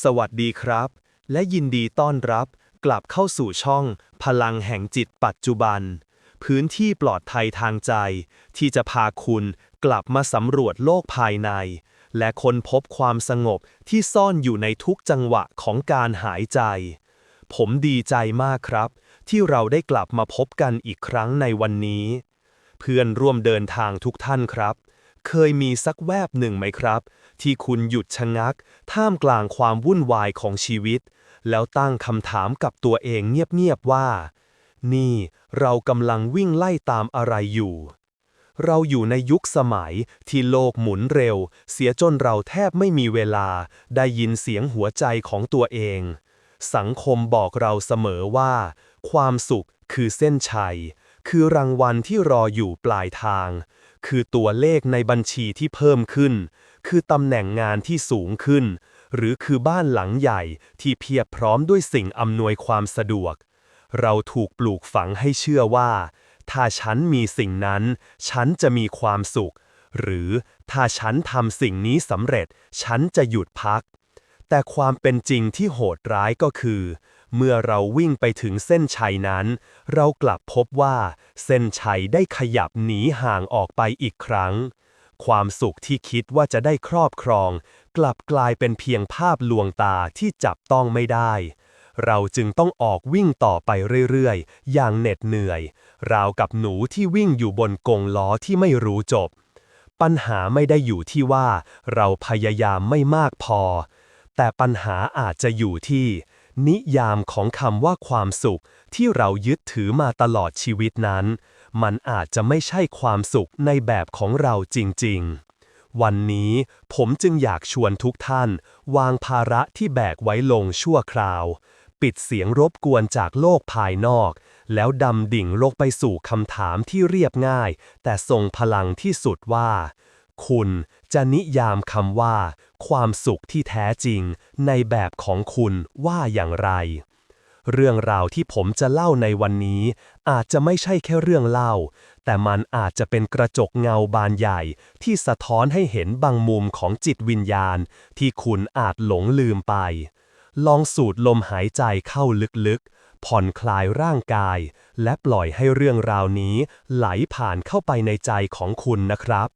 สวัสดีครับ และยินดีต้อนรับกลับเข้าสู่ช่อง พลังแห่งจิตปัจจุบัน พื้นที่ปลอดภัยทางใจ ที่จะพาคุณกลับมาสำรวจโลกภายใน และค้นพบความสงบที่ซ่อนอยู่ในทุกจังหวะของการหายใจ ผมดีใจมากครับ ที่เราได้กลับมาพบกันอีกครั้งในวันนี้ เพื่อนร่วมเดินทางทุกท่านครับ เคยมีสักแวบหนึ่งไหมครับ ที่คุณหยุดชะงัก ท่ามกลางความวุ่นวายของชีวิต แล้วตั้งคำถามกับตัวเองเงียบๆว่า นี่เรากำลังวิ่งไล่ตามอะไรอยู่ เราอยู่ในยุคสมัยที่โลกหมุนเร็ว เสียจนเราแทบไม่มีเวลา ได้ยินเสียงหัวใจของตัวเอง สังคมบอกเราเสมอว่า ความสุขคือเส้นชัย คือรางวัลที่รออยู่ปลายทาง คือตัวเลขในบัญชีที่เพิ่มขึ้น คือตำแหน่งงานที่สูงขึ้น หรือคือบ้านหลังใหญ่ที่เพียบพร้อมด้วยสิ่งอำนวยความสะดวก เราถูกปลูกฝังให้เชื่อว่า ถ้าฉันมีสิ่งนั้น ฉันจะมีความสุข หรือถ้าฉันทำสิ่งนี้สำเร็จ ฉันจะหยุดพัก แต่ความเป็นจริงที่โหดร้ายก็คือ เมื่อเราวิ่งไปถึงเส้นชัยนั้น เรากลับพบว่า เส้นชัยได้ขยับหนีห่างออกไปอีกครั้ง ความสุขที่คิดว่าจะได้ครอบครอง กลับกลายเป็นเพียงภาพลวงตาที่จับต้องไม่ได้ เราจึงต้องออกวิ่งต่อไปเรื่อยๆ อย่างเหน็ดเหนื่อย ราวกับหนูที่วิ่งอยู่บนกงล้อที่ไม่รู้จบ ปัญหาไม่ได้อยู่ที่ว่า เราพยายามไม่มากพอ แต่ปัญหาอาจจะอยู่ที่ นิยามของคำว่าความสุขที่เรายึดถือมาตลอดชีวิตนั้น มันอาจจะไม่ใช่ความสุขในแบบของเราจริงๆ วันนี้ผมจึงอยากชวนทุกท่าน วางภาระที่แบกไว้ลงชั่วคราว ปิดเสียงรบกวนจากโลกภายนอก แล้วดำดิ่งลงไปสู่คำถามที่เรียบง่าย แต่ทรงพลังที่สุดว่า คุณจะนิยามคำว่า ความสุขที่แท้จริง ในแบบของคุณว่าอย่างไร เรื่องราวที่ผมจะเล่าในวันนี้ อาจจะไม่ใช่แค่เรื่องเล่า แต่มันอาจจะเป็นกระจกเงาบานใหญ่ที่สะท้อนให้เห็นบางมุมของจิตวิญญาณ ที่คุณอาจหลงลืมไป ลองสูดลมหายใจเข้าลึกๆ ผ่อนคลายร่างกาย และปล่อยให้เรื่องราวนี้ไหลผ่านเข้าไปในใจของคุณนะครับ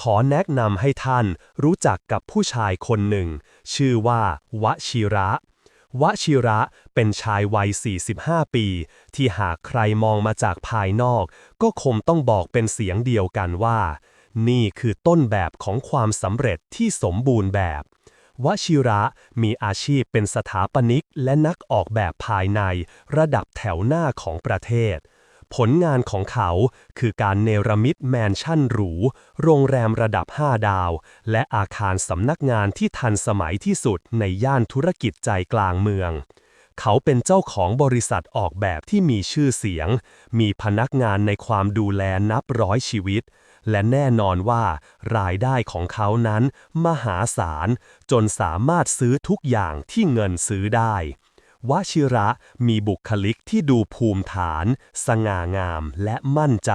ขอแนะนำให้ท่านรู้จักกับผู้ชายคนหนึ่ง ชื่อว่าวชิระวชิระเป็นชายวัย 45 ปี ที่หากใครมองมาจากภายนอก ก็คงต้องบอกเป็นเสียงเดียวกันว่า นี่คือต้นแบบของความสำเร็จที่สมบูรณ์แบบวชิระมีอาชีพเป็นสถาปนิกและนักออกแบบภายในระดับแถวหน้าของประเทศ ผลงานของเขาคือการเนรมิตแมนชั่นหรู โรงแรมระดับ 5 ดาว และอาคารสำนักงานที่ทันสมัยที่สุดในย่านธุรกิจใจกลางเมือง เขาเป็นเจ้าของบริษัทออกแบบที่มีชื่อเสียง มีพนักงานในความดูแลนับร้อยชีวิต และแน่นอนว่ารายได้ของเขานั้น มหาศาล จนสามารถซื้อทุกอย่างที่เงินซื้อได้ วชิระมีบุคลิกที่ดูภูมิฐาน สง่างามและมั่นใจ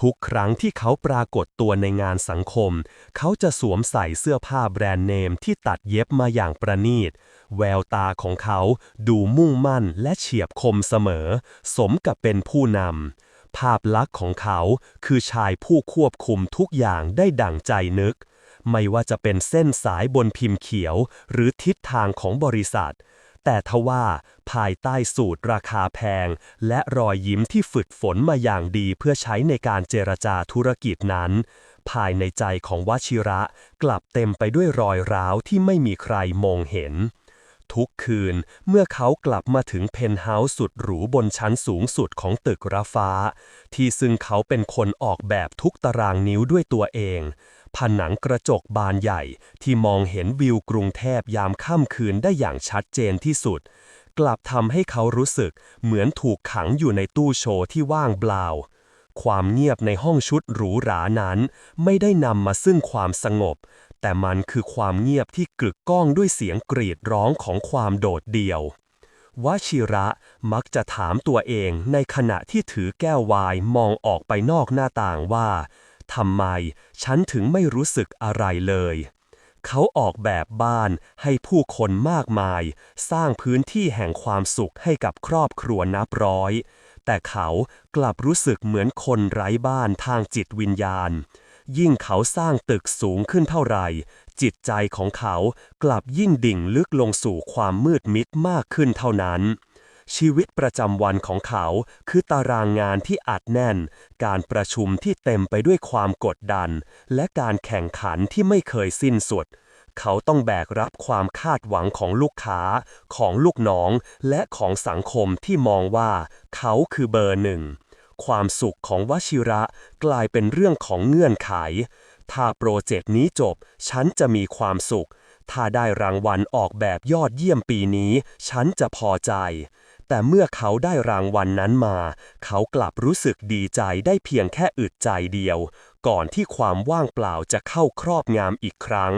ทุกครั้งที่เขาปรากฏตัวในงานสังคม เขาจะสวมใส่เสื้อผ้าแบรนด์เนมที่ตัดเย็บมาอย่างประณีต แววตาของเขาดูมุ่งมั่นและเฉียบคมเสมอ สมกับเป็นผู้นำภาพลักษณ์ของเขาคือชายผู้ควบคุมทุกอย่างได้ดั่งใจนึกไม่ว่าจะเป็นเส้นสายบนพิมพ์เขียว หรือทิศทางของบริษัท แต่ทว่าภายใต้สูตรราคาแพง และรอยยิ้มที่ฝึกฝนมาอย่างดีเพื่อใช้ในการเจรจาธุรกิจนั้น ภายในใจของวชิระกลับเต็มไปด้วยรอยร้าวที่ไม่มีใครมองเห็น ทุกคืนเมื่อเขากลับมาถึงเพนท์เฮาส์สุดหรูบนชั้นสูงสุดของตึกระฟ้า ที่ซึ่งเขาเป็นคนออกแบบทุกตารางนิ้วด้วยตัวเอง ผนังกระจกบานใหญ่ที่มองเห็นวิวกรุงเทพยามค่ำคืนได้อย่างชัดเจนที่สุด กลับทำให้เขารู้สึกเหมือนถูกขังอยู่ในตู้โชว์ที่ว่างเปล่า ความเงียบในห้องชุดหรูหรานั้น ไม่ได้นำมาซึ่งความสงบ แต่มันคือความเงียบที่กึกก้องด้วยเสียงกรีดร้องของความโดดเดี่ยววชิระมักจะถามตัวเองในขณะที่ถือแก้วไวน์มองออกไปนอกหน้าต่างว่า ทำไม ฉันถึงไม่รู้สึกอะไรเลย เขาออกแบบบ้านให้ผู้คนมากมาย สร้างพื้นที่แห่งความสุขให้กับครอบครัวนับร้อย แต่เขากลับรู้สึกเหมือนคนไร้บ้านทางจิตวิญญาณ ยิ่งเขาสร้างตึกสูงขึ้นเท่าไหร่ จิตใจของเขากลับยิ่งดิ่งลึกลงสู่ความมืดมิดมากขึ้นเท่านั้น ชีวิตประจำวันของเขา คือตารางงานที่อัดแน่น การประชุมที่เต็มไปด้วยความกดดัน และการแข่งขันที่ไม่เคยสิ้นสุด เขาต้องแบกรับความคาดหวังของลูกค้า ของลูกน้อง และของสังคมที่มองว่า เขาคือเบอร์หนึ่ง ความสุขของวชิระกลายเป็นเรื่องของเงื่อนไข ถ้าโปรเจกต์นี้จบ ฉันจะมีความสุขถ้าได้รางวัลออกแบบยอดเยี่ยมปีนี้ ฉันจะพอใจ แต่เมื่อเขาได้รางวัลนนั้นมา เขากลับรู้สึกดีใจได้เพียงแค่อึดใจเดียว ก่อนที่ความว่างเปล่าจะเข้าครอบงามอีกครั้ง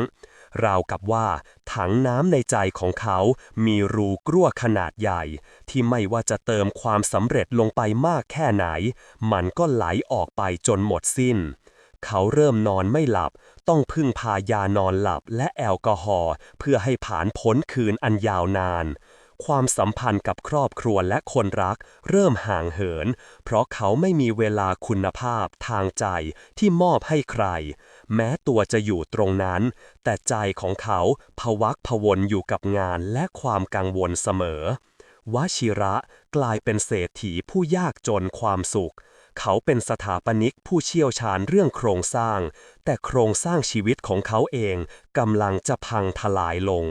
ราวกับว่า ถังน้ำในใจของเขามีรูกรั่วขนาดใหญ่ ที่ไม่ว่าจะเติมความสำเร็จลงไปมากแค่ไหน มันก็ไหลออกไปจนหมดสิ้น เขาเริ่มนอนไม่หลับ ต้องพึ่งพายานอนหลับและแอลกอฮอล์เพื่อให้ผ่านพ้นคืนอันยาวนาน ความสัมพันธ์กับครอบครัวและคนรัก เริ่มห่างเหิน เพราะเขาไม่มีเวลาคุณภาพทางใจที่มอบให้ใคร แม้ตัวจะอยู่ตรงนั้น แต่ใจของเขาพวักพวนอยู่กับงานและความกังวลเสมอวชิระกลายเป็นเศรษฐีผู้ยากจนความสุข เขาเป็นสถาปนิกผู้เชี่ยวชาญเรื่องโครงสร้าง แต่โครงสร้างชีวิตของเขาเองกำลังจะพังทลายลง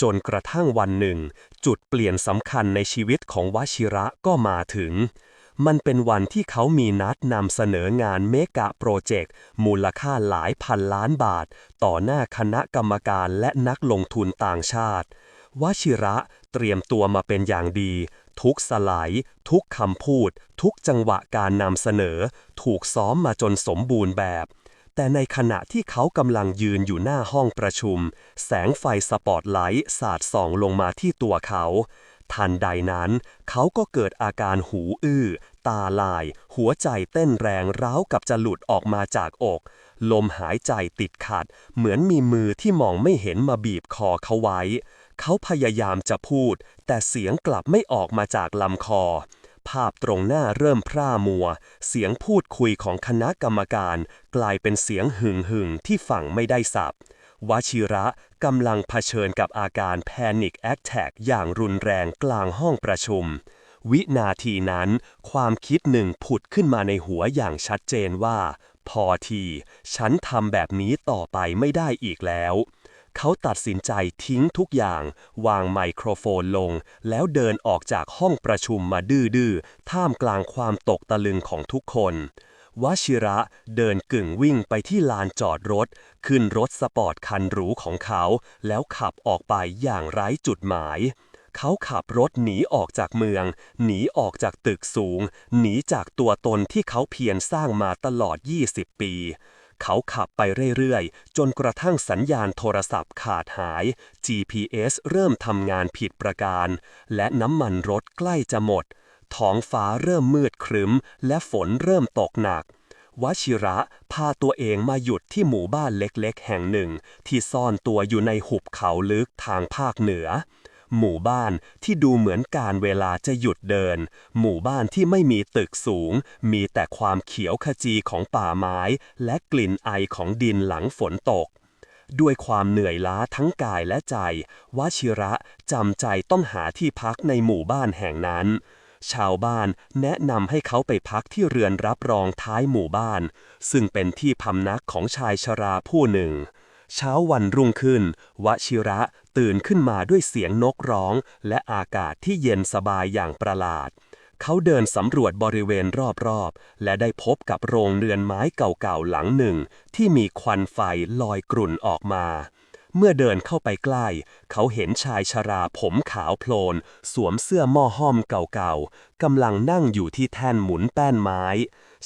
จนกระทั่งวันหนึ่ง จุดเปลี่ยนสำคัญในชีวิตของวชิระก็มาถึง มันเป็นวันที่เขามีนัดนำเสนองานเมกะโปรเจกต์มูลค่าหลายพันล้านบาท ต่อหน้าคณะกรรมการและนักลงทุนต่างชาติ วชิระเตรียมตัวมาเป็นอย่างดี ทุกสไลด์ทุกคำพูด ทุกจังหวะการนำเสนอ ถูกซ้อมมาจนสมบูรณ์แบบ แต่ในขณะที่เขากำลังยืนอยู่หน้าห้องประชุม แสงไฟสปอตไลท์สาดส่องลงมาที่ตัวเขา ทันใดนั้น เขาก็เกิดอาการหูอื้อ ตาลาย หัวใจเต้นแรงร้าวกับจะหลุดออกมาจากอก ลมหายใจติดขัด เหมือนมีมือที่มองไม่เห็นมาบีบคอเขาไว้ เขาพยายามจะพูด แต่เสียงกลับไม่ออกมาจากลำคอ ภาพตรงหน้าเริ่มพร่ามัว เสียงพูดคุยของคณะกรรมการ กลายเป็นเสียงหึ่งหึงๆที่ฟังไม่ได้สับวชิระกำลังเผชิญกับอาการแพนิคแอคแทกอย่างรุนแรงกลางห้องประชุม วินาทีนั้น ความคิดหนึ่งผุดขึ้นมาในหัวอย่างชัดเจนว่า พอที ฉันทำแบบนี้ต่อไปไม่ได้อีกแล้ว เขาตัดสินใจทิ้งทุกอย่าง วางไมโครโฟนลง แล้วเดินออกจากห้องประชุมมาดื้อๆ ท่ามกลางความตกตะลึงของทุกคนวชิระเดินกึ่งวิ่งไปที่ลานจอดรถ ขึ้นรถสปอร์ตคันหรูของเขา แล้วขับออกไปอย่างไร้จุดหมาย เขาขับรถหนีออกจากเมือง หนีออกจากตึกสูง หนีจากตัวตนที่เขาเพียรสร้างมาตลอด 20 ปี เขาขับไปเรื่อยๆ จนกระทั่งสัญญาณโทรศัพท์ขาดหาย GPS เริ่มทำงานผิดประการ และน้ำมันรถใกล้จะหมด ท้องฟ้าเริ่มมืดครึ้ม และฝนเริ่มตกหนักวชิระพาตัวเองมาหยุดที่หมู่บ้านเล็กๆ แห่งหนึ่ง ที่ซ่อนตัวอยู่ในหุบเขาลึกทางภาคเหนือ หมู่บ้านที่ดูเหมือนการเวลาจะหยุดเดิน หมู่บ้านที่ไม่มีตึกสูง มีแต่ความเขียวขจีของป่าไม้ และกลิ่นไอของดินหลังฝนตก ด้วยความเหนื่อยล้าทั้งกายและใจวชิระจำใจต้องหาที่พักในหมู่บ้านแห่งนั้นชาวบ้านแนะนำให้เขาไปพักที่เรือนรับรองท้ายหมู่บ้าน ซึ่งเป็นที่พำนักของชายชราผู้หนึ่ง เช้าวันรุ่งขึ้น วชิระตื่นขึ้นมาด้วยเสียงนกร้อง และอากาศที่เย็นสบายอย่างประหลาด เขาเดินสำรวจบริเวณรอบๆ และได้พบกับโรงเรือนไม้เก่าๆหลังหนึ่ง ที่มีควันไฟลอยกลุ่นออกมา เมื่อเดินเข้าไปใกล้ เขาเห็นชายชราผมขาวโพลน สวมเสื้อหม้อห้อมเก่าๆ กำลังนั่งอยู่ที่แท่นหมุนแป้นไม้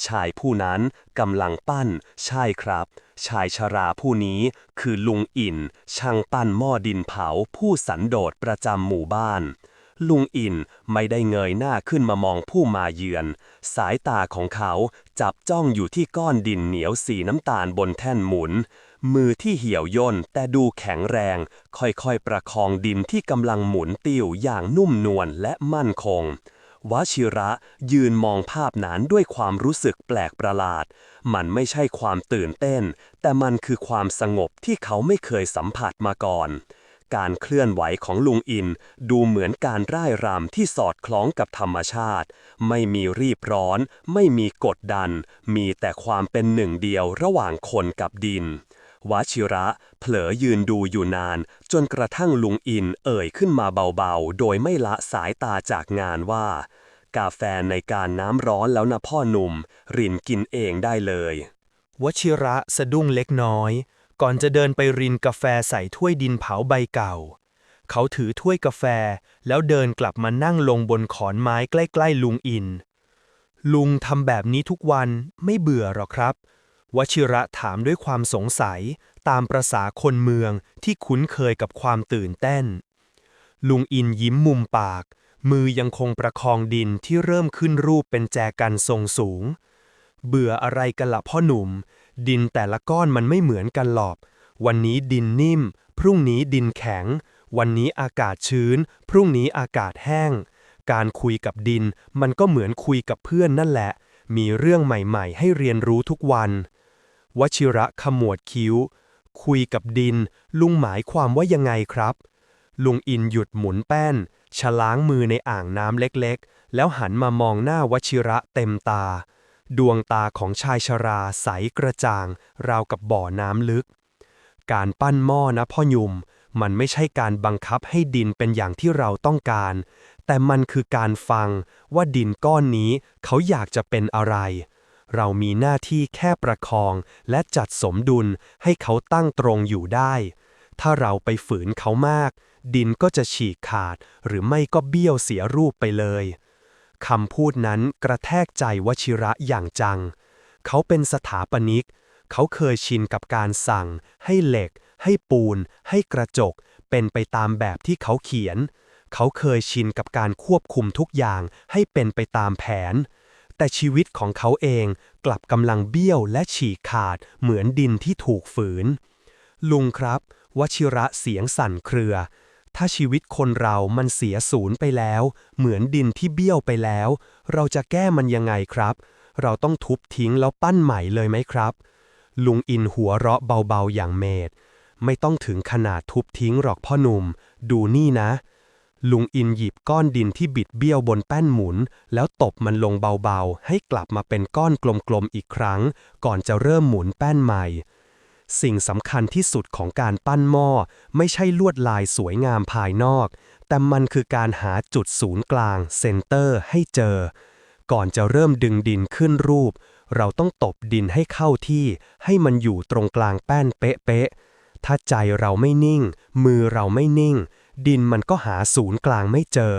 ชายผู้นั้นกำลังปั้น ใช่ครับ ชายชราผู้นี้คือลุงอิน ช่างปั้นหม้อดินเผาผู้สันโดษประจำหมู่บ้าน ลุงอินไม่ได้เงยหน้าขึ้นมามองผู้มาเยือน สายตาของเขาจับจ้องอยู่ที่ก้อนดินเหนียวสีน้ำตาลบนแท่นหมุน มือที่เหี่ยวย่นแต่ดูแข็งแรง ค่อยๆประคองดินที่กำลังหมุนติ้วอย่างนุ่มนวลและมั่นคง วชิระยืนมองภาพนั้นด้วยความรู้สึกแปลกประหลาด มันไม่ใช่ความตื่นเต้น แต่มันคือความสงบที่เขาไม่เคยสัมผัสมาก่อน การเคลื่อนไหวของลุงอินดูเหมือนการร่ายรำที่สอดคล้องกับธรรมชาติ ไม่มีรีบร้อน ไม่มีกดดัน มีแต่ความเป็นหนึ่งเดียวระหว่างคนกับดิน วชิระเผลอยืนดูอยู่นาน จนกระทั่งลุงอินเอ่ยขึ้นมาเบาๆ โดยไม่ละสายตาจากงานว่า กาแฟในการน้ำร้อนแล้วนะพ่อหนุ่ม รินกินเองได้เลยวชิระสะดุ้งเล็กน้อย ก่อนจะเดินไปรินกาแฟใส่ถ้วยดินเผาใบเก่า เขาถือถ้วยกาแฟแล้วเดินกลับมานั่งลงบนขอนไม้ใกล้ๆลุงอิน ลุงทำแบบนี้ทุกวันไม่เบื่อหรอครับ วชิระถามด้วยความสงสัยตามประษาคนเมืองที่คุ้นเคยกับความตื่นเต้น ลุงอินยิ้มมุมปาก มือยังคงประคองดินที่เริ่มขึ้นรูปเป็นแจกันทรงสูง เบื่ออะไรกันละพ่อหนุ่ม ดินแต่ละก้อนมันไม่เหมือนกันหรอกวันนี้ดินนิ่ม พรุ่งนี้ดินแข็ง วันนี้อากาศชื้น พรุ่งนี้อากาศแห้ง การคุยกับดินมันก็เหมือนคุยกับเพื่อนนั่นแหละ มีเรื่องใหม่ๆ ให้เรียนรู้ทุกวัน วชิระขมวดคิ้ว คุยกับดิน ลุงหมายความว่ายังไงครับ ลุงอินหยุดหมุนแป้น ฉล้างมือในอ่างน้ำเล็กๆ แล้วหันมามองหน้าวชิระเต็มตา ดวงตาของชายชราใสกระจ่าง ราวกับบ่อน้ำลึก การปั้นหม้อนะพ่อหยุ่ม มันไม่ใช่การบังคับให้ดินเป็นอย่างที่เราต้องการ แต่มันคือการฟังว่าดินก้อนนี้เขาอยากจะเป็นอะไร เรามีหน้าที่แค่ประคองและจัดสมดุลให้เขาตั้งตรงอยู่ได้ ถ้าเราไปฝืนเขามาก ดินก็จะฉีกขาดหรือไม่ก็เบี้ยวเสียรูปไปเลยคำพูดนั้นกระแทกใจวชิระอย่างจัง เขาเป็นสถาปนิก เขาเคยชินกับการสั่ง ให้เหล็ก ให้ปูน ให้กระจก เป็นไปตามแบบที่เขาเขียน เขาเคยชินกับการควบคุมทุกอย่างให้เป็นไปตามแผน แต่ชีวิตของเขาเองกลับกำลังเบี้ยวและฉีกขาดเหมือนดินที่ถูกฝืน ลุงครับ วชิระเสียงสั่นเครือ ถ้าชีวิตคนเรามันเสียศูนย์ไปแล้ว เหมือนดินที่เบี้ยวไปแล้ว เราจะแก้มันยังไงครับ เราต้องทุบทิ้งแล้วปั้นใหม่เลยไหมครับ ลุงอินหัวเราะเบาๆอย่างเมตไม่ต้องถึงขนาดทุบทิ้งหรอกพ่อหนุ่ม ดูนี่นะ ลุงอินหยิบก้อนดินที่บิดเบี้ยวบนแป้นหมุน แล้วตบมันลงเบาๆ ให้กลับมาเป็นก้อนกลมๆอีกครั้ง ก่อนจะเริ่มหมุนแป้นใหม่ สิ่งสำคัญที่สุดของการปั้นหม้อ ไม่ใช่ลวดลายสวยงามภายนอก แต่มันคือการหาจุดศูนย์กลางเซนเตอร์ให้เจอ ก่อนจะเริ่มดึงดินขึ้นรูป เราต้องตบดินให้เข้าที่ ให้มันอยู่ตรงกลางแป้นเป๊ะๆถ้าใจเราไม่นิ่ง มือเราไม่นิ่ง ดินมันก็หาศูนย์กลางไม่เจอ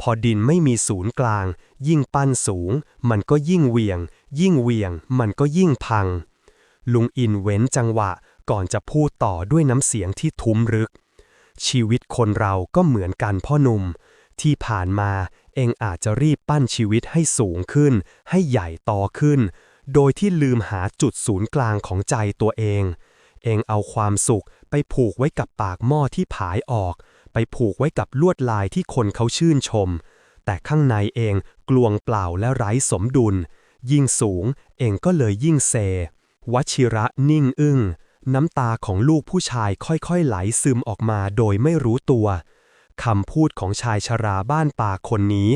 พอดินไม่มีศูนย์กลาง ยิ่งปั้นสูง มันก็ยิ่งเวียง ยิ่งเวียง มันก็ยิ่งพัง ลุงอินเว้นจังหวะก่อนจะพูดต่อด้วยน้ำเสียงที่ทุ้มรึก ชีวิตคนเราก็เหมือนกันพ่อหนุ่ม ที่ผ่านมาเองอาจจะรีบปั้นชีวิตให้สูงขึ้น ให้ใหญ่โตขึ้น โดยที่ลืมหาจุดศูนย์กลางของใจตัวเอง เองเอาความสุขไปผูกไว้กับปากหม้อที่ผายออก ไปผูกไว้กับลวดลายที่คนเขาชื่นชม แต่ข้างในเองกลวงเปล่าและไร้สมดุล ยิ่งสูงเองก็เลยยิ่งเซ วชิระนิ่งอึ้ง น้ำตาของลูกผู้ชายค่อยๆไหลซึมออกมาโดยไม่รู้ตัวคำพูดของชายชราบ้านป่าคนนี้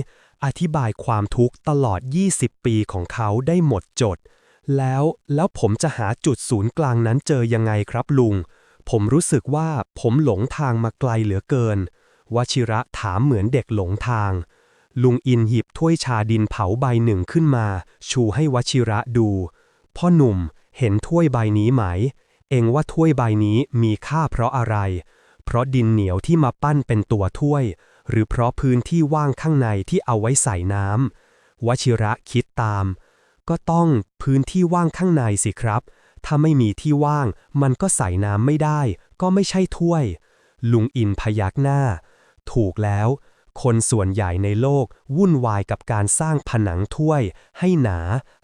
อธิบายความทุกข์ตลอด 20 ปีของเขาได้หมดจด แล้วแล้วผมจะหาจุดศูนย์กลางนั้นเจอยังไงครับลุง ผมรู้สึกว่าผมหลงทางมาไกลเหลือเกิน วชิระถามเหมือนเด็กหลงทาง ลุงอินหยิบถ้วยชาดินเผาใบหนึ่งขึ้นมา ชูให้วชิระดู พ่อหนุ่มเห็นถ้วยใบนี้ไหม เองว่าถ้วยใบนี้มีค่าเพราะอะไร เพราะดินเหนียวที่มาปั้นเป็นตัวถ้วย หรือเพราะพื้นที่ว่างข้างในที่เอาไว้ใส่น้ำวชิระคิดตาม ก็ต้องพื้นที่ว่างข้างในสิครับ ถ้าไม่มีที่ว่าง มันก็ใส่น้ำไม่ได้ ก็ไม่ใช่ถ้วย ลุงอินพยักหน้า ถูกแล้ว คนส่วนใหญ่ในโลกวุ่นวายกับการสร้างผนังถ้วย ให้หนา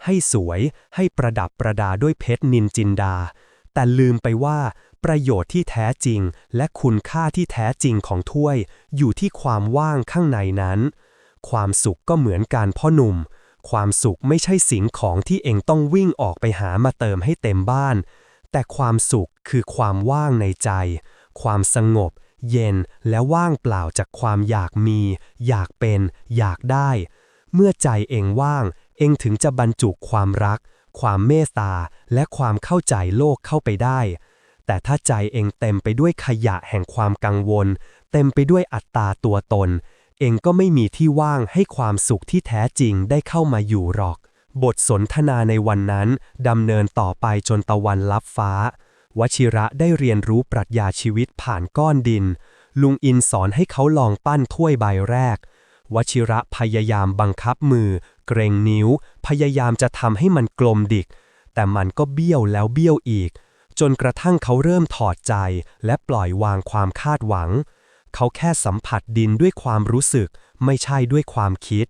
ให้สวย ให้ประดับประดาด้วยเพชรนินจินดา แต่ลืมไปว่าประโยชน์ที่แท้จริงและคุณค่าที่แท้จริงของถ้วย อยู่ที่ความว่างข้างในนั้น ความสุขก็เหมือนการพ่อหนุ่ม ความสุขไม่ใช่สิ่งของที่เองต้องวิ่งออกไปหามาเติมให้เต็มบ้าน แต่ความสุขคือความว่างในใจ ความสงบ เย็นและว่างเปล่าจากความอยากมี อยากเป็น อยากได้ เมื่อใจเองว่าง เองถึงจะบรรจุความรัก ความเมตตา และความเข้าใจโลกเข้าไปได้ แต่ถ้าใจเองเต็มไปด้วยขยะแห่งความกังวล เต็มไปด้วยอัตตาตัวตน เองก็ไม่มีที่ว่างให้ความสุขที่แท้จริงได้เข้ามาอยู่หรอก บทสนทนาในวันนั้นดำเนินต่อไปจนตะวันลับฟ้า วชิระได้เรียนรู้ปรัชญาชีวิตผ่านก้อนดิน ลุงอินสอนให้เขาลองปั้นถ้วยใบแรก วชิระพยายามบังคับมือ เกรงนิ้ว พยายามจะทำให้มันกลมดิก แต่มันก็เบี้ยวแล้วเบี้ยวอีก จนกระทั่งเขาเริ่มถอดใจและปล่อยวางความคาดหวัง เขาแค่สัมผัสดินด้วยความรู้สึก ไม่ใช่ด้วยความคิด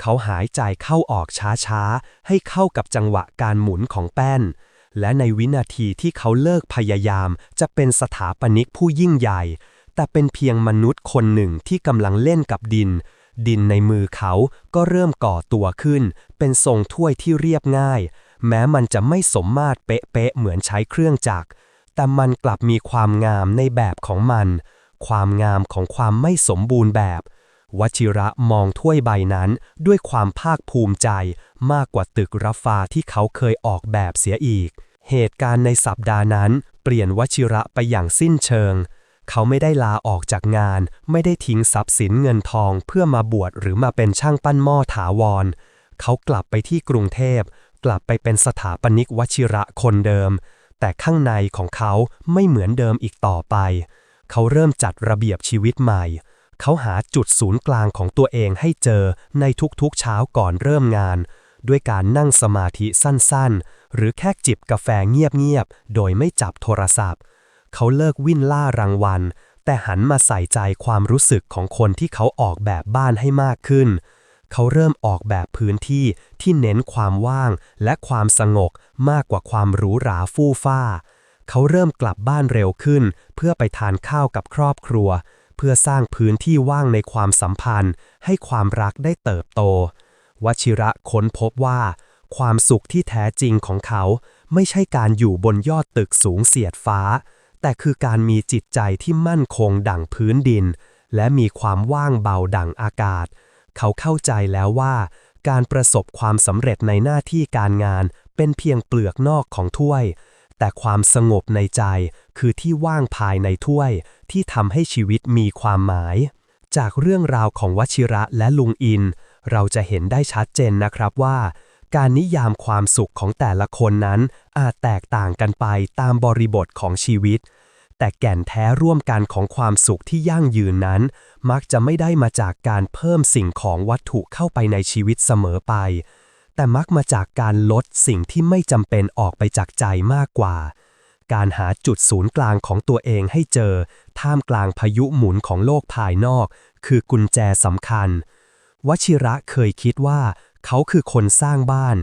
เขาหายใจเข้าออกช้าๆ ให้เข้ากับจังหวะการหมุนของแป้น และในวินาทีที่เขาเลิกพยายาม จะเป็นสถาปนิกผู้ยิ่งใหญ่ แต่เป็นเพียงมนุษย์คนหนึ่งที่กำลังเล่นกับดิน ดินในมือเขาก็เริ่มก่อตัวขึ้น เป็นทรงถ้วยที่เรียบง่าย แม้มันจะไม่สมมาตรเป๊ะๆเหมือนใช้เครื่องจักรแต่มันกลับมีความงามในแบบของมัน ความงามของความไม่สมบูรณ์แบบ วชิระมองถ้วยใบนั้นด้วยความภาคภูมิใจมากกว่าตึกรฟาที่เขาเคยออกแบบเสียอีก เหตุการณ์ในสัปดาห์นั้น เปลี่ยนวชิระไปอย่างสิ้นเชิง เขาไม่ได้ลาออกจากงาน ไม่ได้ทิ้งทรัพย์สินเงินทองเพื่อมาบวชหรือมาเป็นช่างปั้นหม้อถาวร เขากลับไปที่กรุงเทพ กลับไปเป็นสถาปนิกวชิระคนเดิม แต่ข้างในของเขาไม่เหมือนเดิมอีกต่อไป เขาเริ่มจัดระเบียบชีวิตใหม่ เขาหาจุดศูนย์กลางของตัวเองให้เจอในทุกๆเช้าก่อนเริ่มงาน ด้วยการนั่งสมาธิสั้นๆ หรือแค่จิบกาแฟเงียบๆ โดยไม่จับโทรศัพท์ เขาเลิกวิ่นล่ารางวัล แต่หันมาใส่ใจความรู้สึกของคนที่เขาออกแบบบ้านให้มากขึ้น เขาเริ่มออกแบบพื้นที่ที่เน้นความว่างและความสงบมากกว่าความหรูหราฟู่ฟ้า เขาเริ่มกลับบ้านเร็วขึ้น เพื่อไปทานข้าวกับครอบครัว เพื่อสร้างพื้นที่ว่างในความสัมพันธ์ ให้ความรักได้เติบโต วชิระค้นพบว่า ความสุขที่แท้จริงของเขา ไม่ใช่การอยู่บนยอดตึกสูงเสียดฟ้า แต่คือการมีจิตใจที่มั่นคงดั่งพื้นดิน และมีความว่างเบาดั่งอากาศ เขาเข้าใจแล้วว่า การประสบความสำเร็จในหน้าที่การงานเป็นเพียงเปลือกนอกของถ้วย แต่ความสงบในใจคือที่ว่างภายในถ้วย ที่ทำให้ชีวิตมีความหมาย จากเรื่องราวของวชิระและลุงอิน เราจะเห็นได้ชัดเจนนะครับว่า การนิยามความสุขของแต่ละคนนั้น อาจแตกต่างกันไปตามบริบทของชีวิต แต่แก่นแท้ร่วมกันของความสุขที่ยั่งยืนนั้น มักจะไม่ได้มาจากการเพิ่มสิ่งของวัตถุเข้าไปในชีวิตเสมอไป แต่มักมาจากการลดสิ่งที่ไม่จำเป็นออกไปจากใจมากกว่า การหาจุดศูนย์กลางของตัวเองให้เจอ ท่ามกลางพายุหมุนของโลกภายนอก คือกุญแจสำคัญ วชิระเคยคิดว่า เขาคือคนสร้างบ้าน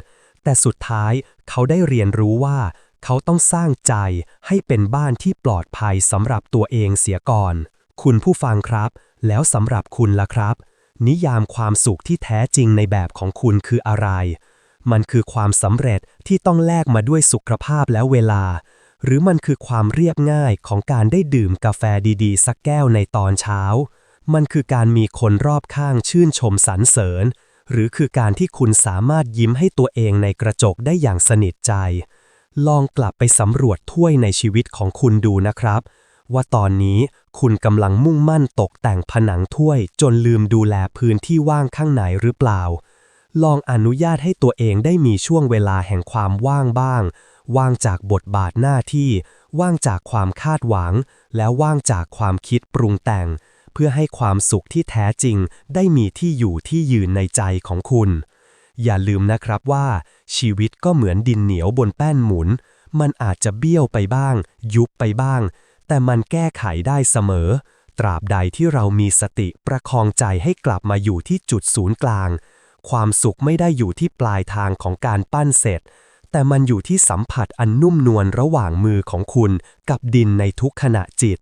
แต่สุดท้ายเขาได้เรียนรู้ว่า เขาต้องสร้างใจให้เป็นบ้านที่ปลอดภัยสำหรับตัวเองเสียก่อน คุณผู้ฟังครับ แล้วสำหรับคุณล่ะครับ นิยามความสุขที่แท้จริงในแบบของคุณคืออะไร มันคือความสำเร็จที่ต้องแลกมาด้วยสุขภาพและเวลา หรือมันคือความเรียบง่ายของการได้ดื่มกาแฟดีๆ สักแก้วในตอนเช้า มันคือการมีคนรอบข้างชื่นชมสรรเสริญ หรือคือการที่คุณสามารถยิ้มให้ตัวเองในกระจกได้อย่างสนิทใจ ลองกลับไปสำรวจถ้วยในชีวิตของคุณดูนะครับ ว่าตอนนี้คุณกำลังมุ่งมั่นตกแต่งผนังถ้วย จนลืมดูแลพื้นที่ว่างข้างในหรือเปล่า ลองอนุญาตให้ตัวเองได้มีช่วงเวลาแห่งความว่างบ้าง ว่างจากบทบาทหน้าที่ ว่างจากความคาดหวัง แล้วว่างจากความคิดปรุงแต่ง เพื่อให้ความสุขที่แท้จริง ได้มีที่อยู่ที่ยืนในใจของคุณ อย่าลืมนะครับว่า ชีวิตก็เหมือนดินเหนียวบนแป้นหมุน มันอาจจะเบี้ยวไปบ้าง ยุบไปบ้าง แต่มันแก้ไขได้เสมอ ตราบใดที่เรามีสติประคองใจให้กลับมาอยู่ที่จุดศูนย์กลาง ความสุขไม่ได้อยู่ที่ปลายทางของการปั้นเสร็จแแต่มันอยู่ที่สัมผัสอันนุ่มนวลระหว่างมือของคุณกับดินในทุกขณะจิต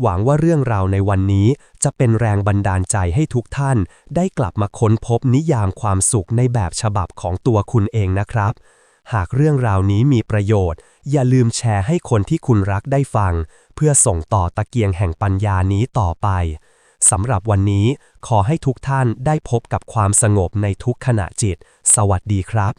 หวังว่าเรื่องราวในวันนี้จะเป็นแรงบันดาลใจให้ทุกท่าน ได้กลับมาค้นพบนิยามความสุขในแบบฉบับของตัวคุณเองนะครับ หากเรื่องราวนี้มีประโยชน์ อย่าลืมแชร์ให้คนที่คุณรักได้ฟัง เพื่อส่งต่อตะเกียงแห่งปัญญานี้ต่อไปสำหรับวันนี้ขอให้ทุกท่านได้พบกับความสงบในทุกขณะจิต สวัสดีครับ